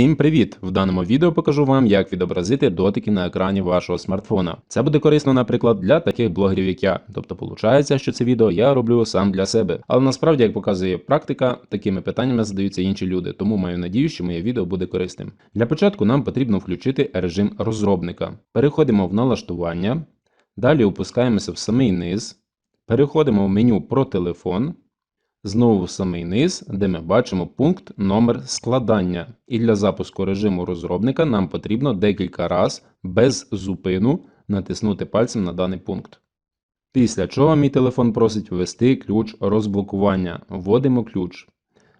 Усім привіт! В даному відео покажу вам, як відобразити дотики на екрані вашого смартфона. Це буде корисно, наприклад, для таких блогерів, як я. Тобто, виходить, що це відео я роблю сам для себе. Але насправді, як показує практика, такими питаннями задаються інші люди, тому маю надію, що моє відео буде корисним. Для початку нам потрібно включити режим розробника. Переходимо в налаштування, далі опускаємося в самий низ, переходимо в меню про телефон. Знову самий низ, де ми бачимо пункт номер складання. І для запуску режиму розробника нам потрібно декілька разів без зупину натиснути пальцем на даний пункт. Після чого мій телефон просить ввести ключ розблокування. Вводимо ключ.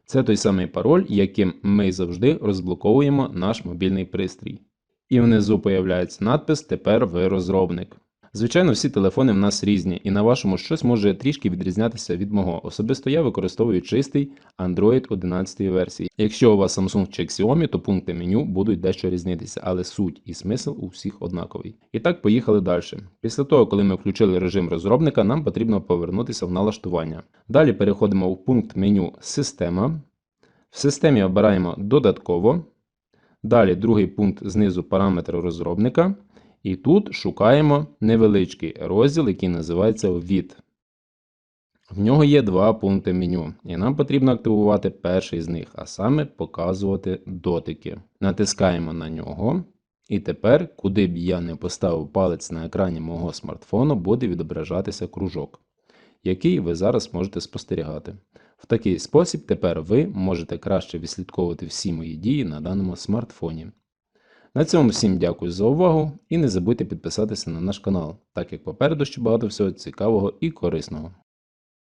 Це той самий пароль, яким ми завжди розблоковуємо наш мобільний пристрій. І внизу появляється надпис Тепер ви розробник. Звичайно, всі телефони в нас різні, і на вашому щось може трішки відрізнятися від мого. Особисто я використовую чистий Android 11 версії. Якщо у вас Samsung чи Xiaomi, то пункти меню будуть дещо різнитися, але суть і смисл у всіх однаковий. І так, поїхали далі. Після того, коли ми включили режим розробника, нам потрібно повернутися в налаштування. Далі переходимо в пункт меню Система. В системі обираємо додатково. Далі другий пункт знизу параметри розробника. І тут шукаємо невеличкий розділ, який називається Від. В нього є два пункти меню, і нам потрібно активувати перший з них, а саме показувати дотики. Натискаємо на нього. І тепер, куди б я не поставив палець на екрані мого смартфону, буде відображатися кружок, який ви зараз можете спостерігати. В такий спосіб тепер ви можете краще відслідковувати всі мої дії на даному смартфоні. На цьому всім дякую за увагу і не забудьте підписатися на наш канал, так як попереду ще багато всього цікавого і корисного.